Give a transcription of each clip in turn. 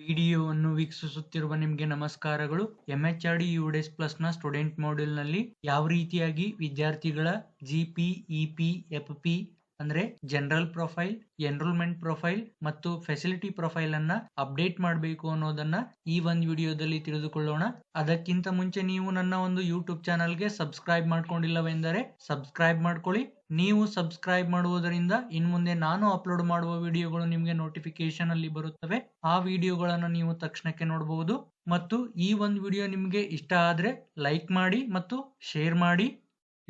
ವಿಡಿಯೋವನ್ನು ವೀಕ್ಷಿಸುತ್ತಿರುವ ನಿಮಗೆ ನಮಸ್ಕಾರಗಳು. M H R D UDISE ಪ್ಲಸ್ನ student ಮಾಡ್ಯೂಲ್ನಲ್ಲಿ ಯಾವ ರೀತಿಯಾಗಿ ವಿದ್ಯಾರ್ಥಿಗಳ ಜಿಪಿ ಇಪಿ ಎಫ್ಪಿ ಅಂದ್ರೆ ಜನರಲ್ ಪ್ರೊಫೈಲ್ ಎನ್ರೋಲ್ಮೆಂಟ್ ಪ್ರೊಫೈಲ್ ಮತ್ತು ಫೆಸಿಲಿಟಿ ಪ್ರೊಫೈಲ್ ಅನ್ನ ಅಪ್ಡೇಟ್ ಮಾಡಬೇಕು ಅನ್ನೋದನ್ನ ಈ ಒಂದು ವಿಡಿಯೋದಲ್ಲಿ ತಿಳಿದುಕೊಳ್ಳೋಣ. ಅದಕ್ಕಿಂತ ಮುಂಚೆ ನೀವು ನನ್ನ ಒಂದು ಯೂಟ್ಯೂಬ್ ಚಾನಲ್ಗೆ ಸಬ್ಸ್ಕ್ರೈಬ್ ಮಾಡ್ಕೊಂಡಿಲ್ಲವೆಂದರೆ ಸಬ್ಸ್ಕ್ರೈಬ್ ಮಾಡ್ಕೊಳ್ಳಿ. ನೀವು ಸಬ್ಸ್ಕ್ರೈಬ್ ಮಾಡುವುದರಿಂದ ಇನ್ ಮುಂದೆ ನಾನು ಅಪ್ಲೋಡ್ ಮಾಡುವ ವಿಡಿಯೋಗಳು ನಿಮಗೆ ನೋಟಿಫಿಕೇಶನ್ ಅಲ್ಲಿ ಬರುತ್ತವೆ. ಆ ವಿಡಿಯೋಗಳನ್ನು ನೀವು ತಕ್ಷಣಕ್ಕೆ ನೋಡಬಹುದು ಮತ್ತು ಈ ಒಂದು ವಿಡಿಯೋ ನಿಮಗೆ ಇಷ್ಟ ಆದ್ರೆ ಲೈಕ್ ಮಾಡಿ ಮತ್ತು ಶೇರ್ ಮಾಡಿ.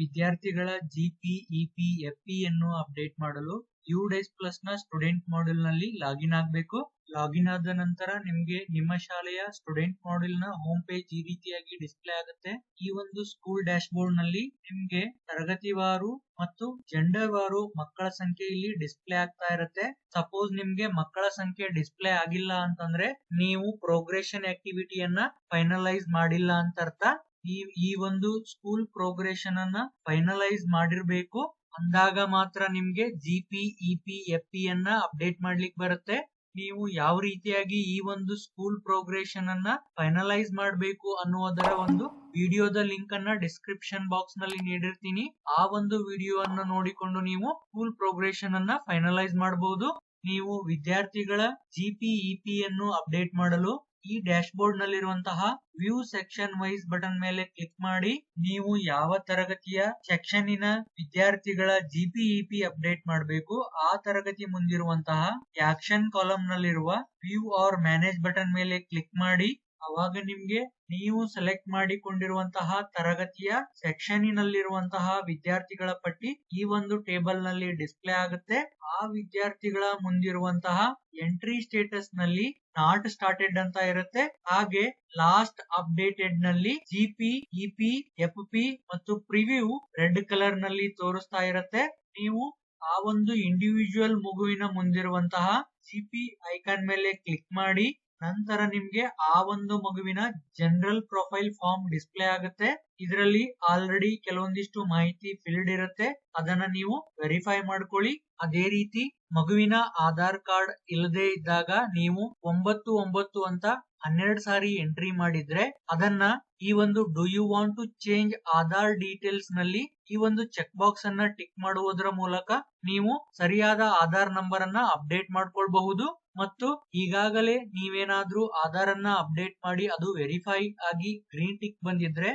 ವಿದ್ಯಾರ್ಥಿಗಳ G P E P FP ಅನ್ನು ಅಪ್ಡೇಟ್ ಮಾಡಲು ಯು ಡೇಸ್ ಪ್ಲಸ್ನ ಸ್ಟೂಡೆಂಟ್ ಮಾಡ್ಯೂಲ್ನಲ್ಲಿ ಲಾಗಿನ್ ಆಗಬೇಕು. ಲಾಗಿನ್ ಆದ ನಂತರ ನಿಮಗೆ ನಿಮ್ಮ ಶಾಲೆಯ ಸ್ಟೂಡೆಂಟ್ ಮಾಡ್ಯೂಲ್ನ ಹೋಮ್ ಪೇಜ್ ಈ ರೀತಿಯಾಗಿ ಡಿಸ್ಪ್ಲೇ ಆಗುತ್ತೆ. ಈ ಒಂದು ಸ್ಕೂಲ್ ಡ್ಯಾಶ್ ಬೋರ್ಡ್ನಲ್ಲಿ ನಿಮ್ಗೆ ತರಗತಿವಾರು ಮತ್ತು ಜೆಂಡರ್ ವಾರು ಮಕ್ಕಳ ಸಂಖ್ಯೆ ಇಲ್ಲಿ ಡಿಸ್ಪ್ಲೇ ಆಗ್ತಾ ಇರುತ್ತೆ. ಸಪೋಸ್ ನಿಮ್ಗೆ ಮಕ್ಕಳ ಸಂಖ್ಯೆ ಡಿಸ್ಪ್ಲೇ ಆಗಿಲ್ಲ ಅಂತಂದ್ರೆ ನೀವು ಪ್ರೋಗ್ರೆಷನ್ ಆಕ್ಟಿವಿಟಿಯನ್ನ ಫೈನಲೈಸ್ ಮಾಡಿಲ್ಲ ಅಂತ ಅರ್ಥ. ಈ ಈ ಒಂದು ಸ್ಕೂಲ್ ಪ್ರೋಗ್ರೆಷನ್ ಅನ್ನ ಫೈನಲೈಸ್ ಮಾಡಿರ್ಬೇಕು. ಅಂದಾಗ ಮಾತ್ರ ನಿಮ್ಗೆ G P E P F P ಅನ್ನ ಅಪ್ಡೇಟ್ ಮಾಡ್ಲಿಕ್ಕೆ ಬರುತ್ತೆ. ನೀವು ಯಾವ ರೀತಿಯಾಗಿ ಈ ಒಂದು ಸ್ಕೂಲ್ ಪ್ರೋಗ್ರೆಷನ್ ಅನ್ನ ಫೈನಲೈಸ್ ಮಾಡಬೇಕು ಅನ್ನುವುದರ ಒಂದು ವಿಡಿಯೋದ ಲಿಂಕ್ ಅನ್ನ ಡಿಸ್ಕ್ರಿಪ್ಷನ್ ಬಾಕ್ಸ್ನಲ್ಲಿ ನೀಡಿರ್ತೀನಿ. ಆ ಒಂದು ವಿಡಿಯೋ ಅನ್ನ ನೋಡಿಕೊಂಡು ನೀವು ಸ್ಕೂಲ್ ಪ್ರೋಗ್ರೆಷನ್ ಅನ್ನ ಫೈನಲೈಸ್ ಮಾಡಬಹುದು ನೀವು ವಿದ್ಯಾರ್ಥಿಗಳ ಜಿಪಿ ಇಪಿ ಅನ್ನು ಅಪ್ಡೇಟ್ ಮಾಡಲು ಈ ಡ್ಯಾಶ್ ಬೋರ್ಡ್ ನಲ್ಲಿರುವಂತಹ ವ್ಯೂ ಸೆಕ್ಷನ್ ವೈಸ್ ಬಟನ್ ಮೇಲೆ ಕ್ಲಿಕ್ ಮಾಡಿ ನೀವು ಯಾವ ತರಗತಿಯ ಸೆಕ್ಷನ್ನಿನ ವಿದ್ಯಾರ್ಥಿಗಳ ಜಿಪಿಇಪಿ ಅಪ್ಡೇಟ್ ಮಾಡಬೇಕು, ಆ ತರಗತಿ ಮುಂದಿರುವಂತಹ ಆಕ್ಷನ್ ಕಾಲಂ ನಲ್ಲಿರುವ ವ್ಯೂ ಆರ್ ಮ್ಯಾನೇಜ್ ಬಟನ್ ಮೇಲೆ ಕ್ಲಿಕ್ ಮಾಡಿ ಅವಾಗ ನಿಮ್ಗೆ ನೀವು ಸೆಲೆಕ್ಟ್ ಮಾಡಿಕೊಂಡಿರುವಂತಹ ತರಗತಿಯ ಸೆಕ್ಷನಿನಲ್ಲಿರುವಂತಹ ವಿದ್ಯಾರ್ಥಿಗಳ ಪಟ್ಟಿ ಈ ಒಂದು ಟೇಬಲ್ನಲ್ಲಿ ಡಿಸ್ಪ್ಲೇ ಆಗುತ್ತೆ. ಆ ವಿದ್ಯಾರ್ಥಿಗಳ ಮುಂದಿರುವಂತಹ ಎಂಟ್ರಿ ಸ್ಟೇಟಸ್ನಲ್ಲಿ ನಾಟ್ ಸ್ಟಾರ್ಟೆಡ್ ಅಂತ ಇರುತ್ತೆ. ಹಾಗೆ ಲಾಸ್ಟ್ ಅಪ್ಡೇಟೆಡ್ನಲ್ಲಿ ಜಿಪಿ ಇಪಿ ಎಫ್ ಪಿ ಮತ್ತು ಪ್ರಿವ್ಯೂ ರೆಡ್ ಕಲರ್ನಲ್ಲಿ ತೋರಿಸ್ತಾ ಇರುತ್ತೆ. ನೀವು ಆ ಒಂದು ಇಂಡಿವಿಜುವಲ್ ಮಗುವಿನ ಮುಂದಿರುವಂತಹ ಸಿಪಿ ಐಕಾನ್ ಮೇಲೆ ಕ್ಲಿಕ್ ಮಾಡಿ ನಂತರ ನಿಮ್ಗೆ ಆ ಒಂದು ಮಗುವಿನ ಜನರಲ್ ಪ್ರೊಫೈಲ್ ಫಾರ್ಮ್ ಡಿಸ್ಪ್ಲೇ ಆಗುತ್ತೆ. ಇದರಲ್ಲಿ ಆಲ್ರೆಡಿ ಕೆಲವೊಂದಿಷ್ಟು ಮಾಹಿತಿ ಫಿಲ್ಡ್ ಇರುತ್ತೆ. ಅದನ್ನ ನೀವು ವೆರಿಫೈ ಮಾಡ್ಕೊಳ್ಳಿ. ಅದೇ ರೀತಿ ಮಗುವಿನ ಆಧಾರ್ ಕಾರ್ಡ್ ಇಲ್ಲದೆ ಇದ್ದಾಗ ನೀವು ಒಂಬತ್ತು ಒಂಬತ್ತು ಅಂತ ಹನ್ನೆರಡು ಸಾರಿ ಎಂಟ್ರಿ ಮಾಡಿದ್ರೆ ಅದನ್ನ ಈ ಒಂದು do you want to change Aadhaar ಡೀಟೇಲ್ಸ್ನಲ್ಲಿ ಈ ಒಂದು ಚೆಕ್ ಬಾಕ್ಸ್ ಅನ್ನ ಟಿಕ್ ಮಾಡುವುದರ ಮೂಲಕ ನೀವು ಸರಿಯಾದ ಆಧಾರ್ ನಂಬರ್ ಅನ್ನ ಅಪ್ಡೇಟ್ ಮಾಡ್ಕೊಳ್ಬಹುದು. ಮತ್ತು ಈಗಾಗಲೇ ನೀವೇನಾದ್ರೂ ಆಧಾರ್ ಅನ್ನ ಅಪ್ಡೇಟ್ ಮಾಡಿ ಅದು ವೆರಿಫೈ ಆಗಿ ಗ್ರೀನ್ ಟಿಕ್ ಬಂದಿದ್ರೆ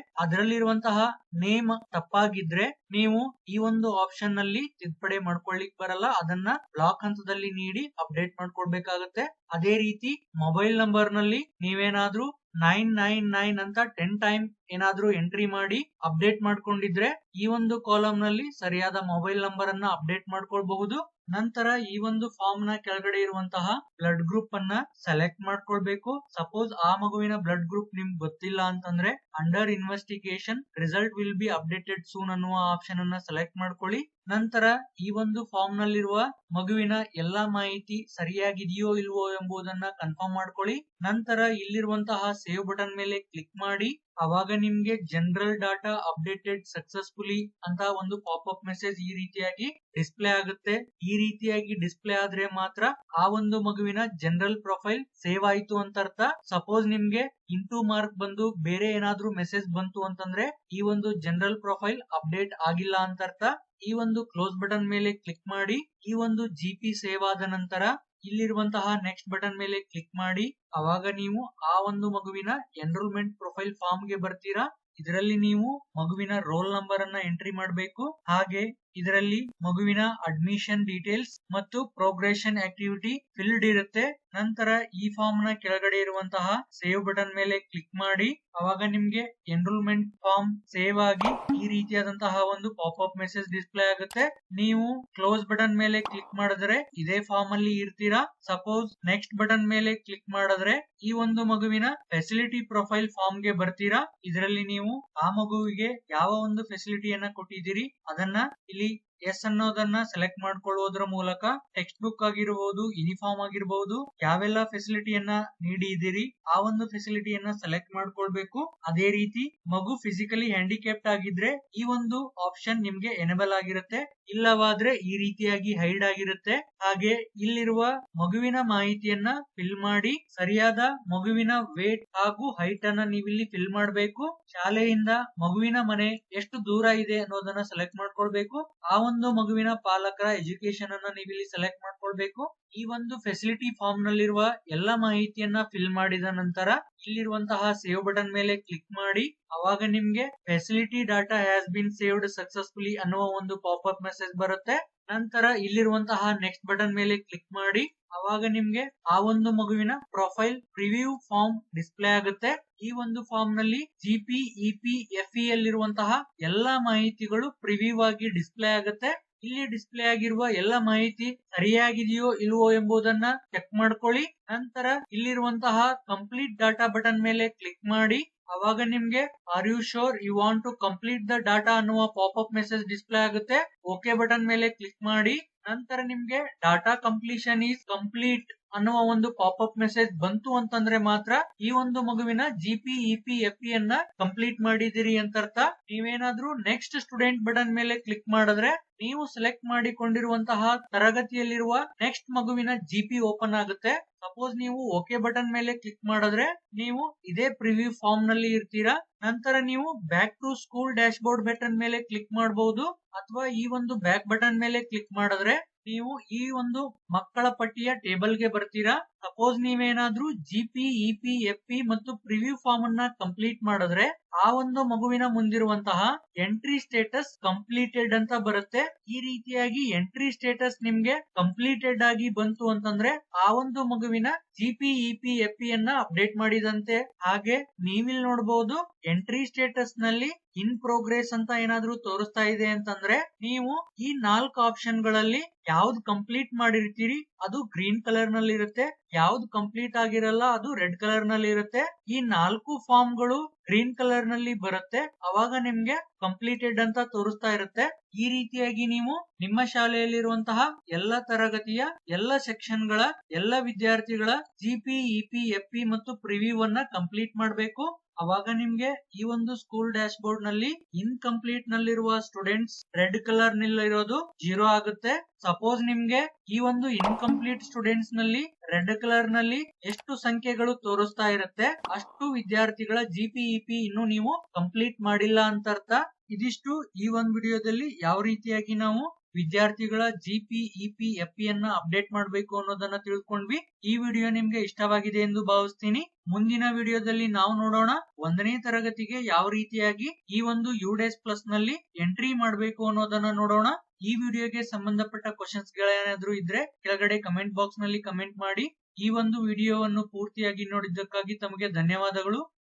ಅದರಲ್ಲಿರುವಂತಹ ನೇಮ್ ತಪ್ಪಾಗಿದ್ರೆ ನೀವು ಈ ಒಂದು ಆಪ್ಷನ್ನಲ್ಲಿ ತಿದ್ದುಪಡಿ ಮಾಡ್ಕೊಳ್ಳಿಕ್ ಬರಲ್ಲ. ಅದನ್ನ ಬ್ಲಾಕ್ ಹಂತದಲ್ಲಿ ನೀಡಿ ಅಪ್ಡೇಟ್ ಮಾಡ್ಕೊಳ್ಬೇಕಾಗತ್ತೆ ಅದೇ ರೀತಿ ಮೊಬೈಲ್ ನಂಬರ್ನಲ್ಲಿ ನೀವೇನಾದ್ರೂ ನೈನ್ ನೈನ್ ನೈನ್ ಅಂತ ಟೆನ್ ಟೈಮ್ ಏನಾದ್ರೂ ಎಂಟ್ರಿ ಮಾಡಿ ಅಪ್ಡೇಟ್ ಮಾಡ್ಕೊಂಡಿದ್ರೆ ಈ ಒಂದು ಕಾಲಮ್ನಲ್ಲಿ ಸರಿಯಾದ ಮೊಬೈಲ್ ನಂಬರ್ ಅನ್ನ ಅಪ್ಡೇಟ್ ಮಾಡ್ಕೊಳ್ಬಹುದು. ನಂತರ ಈ ಒಂದು ಫಾರ್ಮ್ನ ಕೆಳಗಡೆ ಇರುವಂತಹ ಬ್ಲಡ್ ಗ್ರೂಪ್ ಅನ್ನ ಸೆಲೆಕ್ಟ್ ಮಾಡ್ಕೊಳ್ಬೇಕು. ಸಪೋಸ್ ಆ ಮಗುವಿನ ಬ್ಲಡ್ ಗ್ರೂಪ್ ನಿಮ್ಗೆ ಗೊತ್ತಿಲ್ಲ ಅಂತಂದ್ರೆ under investigation result will be updated soon ಅನ್ನುವ ಆಪ್ಷನ್ ಅನ್ನ ಸೆಲೆಕ್ಟ್ ಮಾಡ್ಕೊಳ್ಳಿ. ನಂತರ ಈ ಒಂದು ಫಾರ್ಮ್ ನಲ್ಲಿರುವ ಮಗುವಿನ ಎಲ್ಲಾ ಮಾಹಿತಿ ಸರಿಯಾಗಿದೆಯೋ ಇಲ್ವೋ ಎಂಬುದನ್ನ ಕನ್ಫರ್ಮ್ ಮಾಡ್ಕೊಳ್ಳಿ. ನಂತರ ಇಲ್ಲಿರುವಂತಹ ಸೇವ್ ಬಟನ್ ಮೇಲೆ ಕ್ಲಿಕ್ ಮಾಡಿ. ಅವಾಗ ನಿಮ್ಗೆ ಜನರಲ್ ಡಾಟಾ ಅಪ್ಡೇಟೆಡ್ ಸಕ್ಸಸ್ಫುಲಿ ಅಂತ ಒಂದು ಪಾಪ್ ಅಪ್ ಮೆಸೇಜ್ ಈ ರೀತಿಯಾಗಿ ಡಿಸ್ಪ್ಲೇ ಆಗುತ್ತೆ. ಈ ರೀತಿಯಾಗಿ ಡಿಸ್ಪ್ಲೇ ಆದ್ರೆ ಮಾತ್ರ ಆ ಒಂದು ಮಗುವಿನ ಜನರಲ್ ಪ್ರೊಫೈಲ್ ಸೇವ್ ಆಯ್ತು ಅಂತ ಅರ್ಥ ಸಪೋಸ್ ನಿಮ್ಗೆ ಇಂಟು ಮಾರ್ಕ್ ಬಂದು ಬೇರೆ ಏನಾದ್ರೂ ಮೆಸೇಜ್ ಬಂತು ಅಂತಂದ್ರೆ ಈ ಒಂದು ಜನರಲ್ ಪ್ರೊಫೈಲ್ ಅಪ್ಡೇಟ್ ಆಗಿಲ್ಲ ಅಂತ ಅರ್ಥ ಈ ಒಂದು ಕ್ಲೋಸ್ ಬಟನ್ ಮೇಲೆ ಕ್ಲಿಕ್ ಮಾಡಿ ಈ ಒಂದು ಜಿಪಿ ಸೇವ್ ಆದ ನಂತರ ಇಲ್ಲಿರುವಂತಹ ನೆಕ್ಸ್ಟ್ ಬಟನ್ ಮೇಲೆ ಕ್ಲಿಕ್ ಮಾಡಿ ಅವಾಗ ನೀವು ಆ ಒಂದು ಮಗುವಿನ ಎನ್ರೋಲ್ಮೆಂಟ್ ಪ್ರೊಫೈಲ್ ಫಾರ್ಮ್ಗೆ ಬರ್ತೀರಾ? ಇದರಲ್ಲಿ ನೀವು ಮಗುವಿನ ರೋಲ್ ನಂಬರ್ ಅನ್ನ ಎಂಟ್ರಿ ಮಾಡಬೇಕು. ಹಾಗೆ ಇದರಲ್ಲಿ ಮಗುವಿನ ಅಡ್ಮಿಷನ್ ಡೀಟೇಲ್ಸ್ ಮತ್ತು ಪ್ರೋಗ್ರೆಷನ್ ಆಕ್ಟಿವಿಟಿ ಫಿಲ್ಡ್ ಇರುತ್ತೆ. ನಂತರ ಈ ಫಾರ್ಮ್ನ ಕೆಳಗಡೆ ಇರುವಂತಹ ಸೇವ್ ಬಟನ್ ಮೇಲೆ ಕ್ಲಿಕ್ ಮಾಡಿ, ಅವಾಗ ನಿಮ್ಗೆ ಎನ್ರೋಲ್ಮೆಂಟ್ ಫಾರ್ಮ್ ಸೇವ್ ಆಗಿ ಈ ರೀತಿಯಾದಂತಹ ಒಂದು ಪಾಪ್ ಅಪ್ ಮೆಸೇಜ್ ಡಿಸ್ಪ್ಲೇ ಆಗುತ್ತೆ. ನೀವು ಕ್ಲೋಸ್ ಬಟನ್ ಮೇಲೆ ಕ್ಲಿಕ್ ಮಾಡಿದ್ರೆ ಇದೇ ಫಾರ್ಮ್ ಅಲ್ಲಿ ಇರ್ತೀರಾ? ಸಪೋಸ್ ನೆಕ್ಸ್ಟ್ ಬಟನ್ ಮೇಲೆ ಕ್ಲಿಕ್ ಮಾಡಿದ್ರೆ ಈ ಒಂದು ಮಗುವಿನ ಫೆಸಿಲಿಟಿ ಪ್ರೊಫೈಲ್ ಫಾರ್ಮ್ಗೆ ಬರ್ತೀರಾ? ಇದರಲ್ಲಿ ನೀವು ಆ ಮಗುವಿಗೆ ಯಾವ ಒಂದು ಫೆಸಿಲಿಟಿಯನ್ನ ಕೊಟ್ಟಿದ್ದೀರಿ? ಅದನ್ನ ಇಲ್ಲಿ ಎಸ್ ಅನ್ನೋದನ್ನ ಸೆಲೆಕ್ಟ್ ಮಾಡ್ಕೊಳ್ಳುವುದರ ಮೂಲಕ ಟೆಕ್ಸ್ಟ್ ಬುಕ್ ಆಗಿರಬಹುದು ಯೂನಿಫಾರ್ಮ್ ಆಗಿರಬಹುದು ಯಾವೆಲ್ಲ ಫೆಸಿಲಿಟಿಯನ್ನ ನೀಡಿದಿರಿ ಆ ಒಂದು ಫೆಸಿಲಿಟಿಯನ್ನ ಸೆಲೆಕ್ಟ್ ಮಾಡ್ಕೊಳ್ಬೇಕು. ಅದೇ ರೀತಿ ಮಗು ಫಿಸಿಕಲಿ ಹ್ಯಾಂಡಿಕ್ಯಾಪ್ಟ್ ಆಗಿದ್ರೆ ಈ ಒಂದು ಆಪ್ಷನ್ ನಿಮ್ಗೆ ಎನೇಬಲ್ ಆಗಿರುತ್ತೆ. ಇಲ್ಲವಾದ್ರೆ ಈ ರೀತಿಯಾಗಿ ಹೈಡ್ ಆಗಿರುತ್ತೆ. ಹಾಗೆ ಇಲ್ಲಿರುವ ಮಗುವಿನ ಮಾಹಿತಿಯನ್ನ ಫಿಲ್ ಮಾಡಿ, ಸರಿಯಾದ ಮಗುವಿನ ವೇಟ್ ಹಾಗೂ ಹೈಟ್ ಅನ್ನ ನೀವಿಲ್ಲಿ ಫಿಲ್ ಮಾಡಬೇಕು. ಶಾಲೆಯಿಂದ ಮಗುವಿನ ಮನೆ ಎಷ್ಟು ದೂರ ಇದೆ ಅನ್ನೋದನ್ನ ಸೆಲೆಕ್ಟ್ ಮಾಡ್ಕೊಳ್ಬೇಕು. ಆ ಒಂದು ಮಗುವಿನ ಪಾಲಕರ ಎಜುಕೇಶನ್ ಅನ್ನ ಇಲ್ಲಿ ಸೆಲೆಕ್ಟ್ ಮಾಡ್ಕೊಳ್ಬೇಕು. ಈ ಒಂದು ಫೆಸಿಲಿಟಿ ಫಾರ್ಮ್ ನಲ್ಲಿರುವ ಎಲ್ಲ ಮಾಹಿತಿಯನ್ನ ಫಿಲ್ ಮಾಡಿದ ನಂತರ ಇಲ್ಲಿರುವಂತಹ ಸೇವ್ ಬಟನ್ ಮೇಲೆ ಕ್ಲಿಕ್ ಮಾಡಿ, ಅವಾಗ ನಿಮ್ಗೆ facility data has been saved successfully ಅನ್ನುವ ಒಂದು ಪಾಪ್ ಅಪ್ ಮೆಸೇಜ್ ಬರುತ್ತೆ. ನಂತರ ಇಲ್ಲಿರುವಂತಹ ನೆಕ್ಸ್ಟ್ ಬಟನ್ ಮೇಲೆ ಕ್ಲಿಕ್ ಮಾಡಿ, ಅವಾಗ ನಿಮ್ಗೆ ಆ ಒಂದು ಮಗುವಿನ ಪ್ರೊಫೈಲ್ ಪ್ರಿವ್ಯೂ ಫಾರ್ಮ್ ಡಿಸ್ಪ್ಲೇ ಆಗುತ್ತೆ. ಈ ಒಂದು ಫಾರ್ಮ್ನಲ್ಲಿ G P E P F ಯಲ್ಲಿರುವಂತಹ ಎಲ್ಲಾ ಮಾಹಿತಿಗಳು ಪ್ರಿವ್ಯೂ ಆಗಿ ಡಿಸ್ಪ್ಲೇ ಆಗುತ್ತೆ. ಇಲ್ಲಿ ಡಿಸ್ಪ್ಲೇ ಆಗಿರುವ ಎಲ್ಲ ಮಾಹಿತಿ ಸರಿಯಾಗಿದೆಯೋ ಇಲ್ವೋ ಎಂಬುದನ್ನ ಚೆಕ್ ಮಾಡ್ಕೊಳ್ಳಿ. ನಂತರ ಇಲ್ಲಿರುವಂತಹ ಕಂಪ್ಲೀಟ್ ಡಾಟಾ ಬಟನ್ ಮೇಲೆ ಕ್ಲಿಕ್ ಮಾಡಿ ಅವಾಗ ನಿಮ್ಗೆ are you sure you want to complete the data ಅನ್ನುವ ಪಾಪ್ ಅಪ್ ಮೆಸೇಜ್ ಡಿಸ್ಪ್ಲೇ ಆಗುತ್ತೆ. ಓಕೆ ಬಟನ್ ಮೇಲೆ ಕ್ಲಿಕ್ ಮಾಡಿ, ನಂತರ ನಿಮ್ಗೆ ಡಾಟಾ ಕಂಪ್ಲೀಷನ್ ಈಸ್ ಕಂಪ್ಲೀಟ್ ಅನ್ನುವ ಒಂದು ಪಾಪ್ ಅಪ್ ಮೆಸೇಜ್ ಬಂತು ಅಂತಂದ್ರೆ ಮಾತ್ರ ಈ ಒಂದು ಮಗುವಿನ ಜಿಪಿ ಇಪಿ ಎಫ್ ಇ ಅನ್ನ ಕಂಪ್ಲೀಟ್ ಮಾಡಿದಿರಿ ಅಂತ ಅರ್ಥ ನೀವೇನಾದ್ರೂ ನೆಕ್ಸ್ಟ್ ಸ್ಟೂಡೆಂಟ್ ಬಟನ್ ಮೇಲೆ ಕ್ಲಿಕ್ ಮಾಡಿದ್ರೆ ನೀವು ಸೆಲೆಕ್ಟ್ ಮಾಡಿಕೊಂಡಿರುವಂತಹ ತರಗತಿಯಲ್ಲಿರುವ ನೆಕ್ಸ್ಟ್ ಮಗುವಿನ ಜಿಪಿ ಓಪನ್ ಆಗುತ್ತೆ. ಸಪೋಸ್ ನೀವು ಓಕೆ ಬಟನ್ ಮೇಲೆ ಕ್ಲಿಕ್ ಮಾಡಿದ್ರೆ ನೀವು ಇದೇ ಪ್ರಿವ್ಯೂ ಫಾರ್ಮ್ನಲ್ಲಿ ಇರ್ತೀರಾ. ನಂತರ ನೀವು back to school dashboard button ಮೇಲೆ ಕ್ಲಿಕ್ ಮಾಡಬಹುದು ಅಥವಾ ಈ ಒಂದು ಬ್ಯಾಕ್ ಬಟನ್ ಮೇಲೆ ಕ್ಲಿಕ್ ಮಾಡಿದ್ರೆ ನೀವು ಈ ಒಂದು ಮಕ್ಕಳ ಪಟ್ಟಿಯ ಟೇಬಲ್ಗೆ ಬರ್ತೀರಾ. ಸಪೋಸ್ ನೀವೇನಾದ್ರೂ ಜಿಪಿ ಇಪಿ ಎಫ್ ಪಿ ಮತ್ತು ಪ್ರಿವ್ಯೂ ಫಾರ್ಮ್ ಅನ್ನ ಕಂಪ್ಲೀಟ್ ಮಾಡಿದ್ರೆ ಆ ಒಂದು ಮಗುವಿನ ಮುಂದಿರುವಂತಹ ಎಂಟ್ರಿ ಸ್ಟೇಟಸ್ ಕಂಪ್ಲೀಟೆಡ್ ಅಂತ ಬರುತ್ತೆ. ಈ ರೀತಿಯಾಗಿ ಎಂಟ್ರಿ ಸ್ಟೇಟಸ್ ನಿಮ್ಗೆ ಕಂಪ್ಲೀಟೆಡ್ ಆಗಿ ಬಂತು ಅಂತಂದ್ರೆ ಆ ಒಂದು ಮಗುವಿನ ಜಿಪಿ ಇಪಿ ಎಫ್ ಪಿ ಅನ್ನ ಅಪ್ಡೇಟ್ ಮಾಡಿದಂತೆ. ಹಾಗೆ ನೀವಿಲ್ ನೋಡಬಹುದು ಎಂಟ್ರಿ ಸ್ಟೇಟಸ್ನಲ್ಲಿ ಇನ್ ಪ್ರೋಗ್ರೆಸ್ ಅಂತ ಏನಾದ್ರೂ ತೋರಿಸ್ತಾ ಇದೆ ಅಂತಂದ್ರೆ ನೀವು ಈ ನಾಲ್ಕು ಆಪ್ಷನ್ಗಳಲ್ಲಿ ಯಾವ್ದು ಕಂಪ್ಲೀಟ್ ಮಾಡಿರ್ತೀರಿ ಅದು ಗ್ರೀನ್ ಕಲರ್ನಲ್ಲಿ ಇರುತ್ತೆ ಯಾವ್ದು ಕಂಪ್ಲೀಟ್ ಆಗಿರಲ್ಲ ಅದು ರೆಡ್ ಕಲರ್ನಲ್ಲಿ ಇರುತ್ತೆ. ಈ ನಾಲ್ಕು ಫಾರ್ಮ್ಗಳು ಗ್ರೀನ್ ಕಲರ್ನಲ್ಲಿ ಬರುತ್ತೆ. ಅವಾಗ ನಿಮ್ಗೆ ಕಂಪ್ಲೀಟೆಡ್ ಅಂತ ತೋರಿಸ್ತಾ ಇರುತ್ತೆ. ಈ ರೀತಿಯಾಗಿ ನೀವು ನಿಮ್ಮ ಶಾಲೆಯಲ್ಲಿರುವಂತಹ ಎಲ್ಲ ತರಗತಿಯ ಎಲ್ಲ ಸೆಕ್ಷನ್ಗಳ ಎಲ್ಲ ವಿದ್ಯಾರ್ಥಿಗಳ ಜಿಪಿ ಇಪಿ ಎಫ್ ಪಿ ಮತ್ತು ಪ್ರಿವ್ಯೂ ಅನ್ನ ಕಂಪ್ಲೀಟ್ ಮಾಡಬೇಕು. ಅವಾಗ ನಿಮ್ಗೆ ಈ ಒಂದು ಸ್ಕೂಲ್ ಡ್ಯಾಶ್ ಬೋರ್ಡ್ನಲ್ಲಿ ಇನ್ಕಂಪ್ಲೀಟ್ ನಲ್ಲಿರುವ ಸ್ಟೂಡೆಂಟ್ಸ್ ರೆಡ್ ಕಲರ್ ನಲ್ಲಿರೋದು ಜೀರೋ ಆಗುತ್ತೆ. ಸಪೋಸ್ ನಿಮ್ಗೆ ಈ ಒಂದು ಇನ್ಕಂಪ್ಲೀಟ್ ಸ್ಟೂಡೆಂಟ್ಸ್ನಲ್ಲಿ ರೆಡ್ ಕಲರ್ನಲ್ಲಿ ಎಷ್ಟು ಸಂಖ್ಯೆಗಳು ತೋರಿಸ್ತಾ ಇರುತ್ತೆ, ಅಷ್ಟು ವಿದ್ಯಾರ್ಥಿಗಳ ಜಿಪಿ ಇಪಿ ಇನ್ನು ನೀವು ಕಂಪ್ಲೀಟ್ ಮಾಡಿಲ್ಲ ಅಂತ ಅರ್ಥ ಇದಿಷ್ಟು ಈ ಒಂದು ವಿಡಿಯೋದಲ್ಲಿ ಯಾವ ರೀತಿಯಾಗಿ ನಾವು ವಿದ್ಯಾರ್ಥಿಗಳ ಜಿಪಿ ಇಪಿ ಎಫ್ ಪಿ ಅನ್ನ ಅಪ್ಡೇಟ್ ಮಾಡಬೇಕು ಅನ್ನೋದನ್ನ ತಿಳ್ಕೊಂಡ್ವಿ. ಈ ವಿಡಿಯೋ ನಿಮ್ಗೆ ಇಷ್ಟವಾಗಿದೆ ಎಂದು ಭಾವಿಸ್ತೀನಿ. ಮುಂದಿನ ವಿಡಿಯೋದಲ್ಲಿ ನಾವು ನೋಡೋಣ ಒಂದನೇ ತರಗತಿಗೆ ಯಾವ ರೀತಿಯಾಗಿ ಈ ಒಂದು ಯುಡೆಸ್ ಪ್ಲಸ್ನಲ್ಲಿ ಎಂಟ್ರಿ ಮಾಡಬೇಕು ಅನ್ನೋದನ್ನ ನೋಡೋಣ. ಈ ವಿಡಿಯೋಗೆ ಸಂಬಂಧಪಟ್ಟ ಕ್ವಶನ್ಸ್ ಗಳೇನಾದ್ರೂ ಇದ್ರೆ ಕೆಳಗಡೆ ಕಮೆಂಟ್ ಬಾಕ್ಸ್ನಲ್ಲಿ ಕಮೆಂಟ್ ಮಾಡಿ. ಈ ಒಂದು ವಿಡಿಯೋವನ್ನು ಪೂರ್ತಿಯಾಗಿ ನೋಡಿದ್ದಕ್ಕಾಗಿ ತಮಗೆ ಧನ್ಯವಾದಗಳು.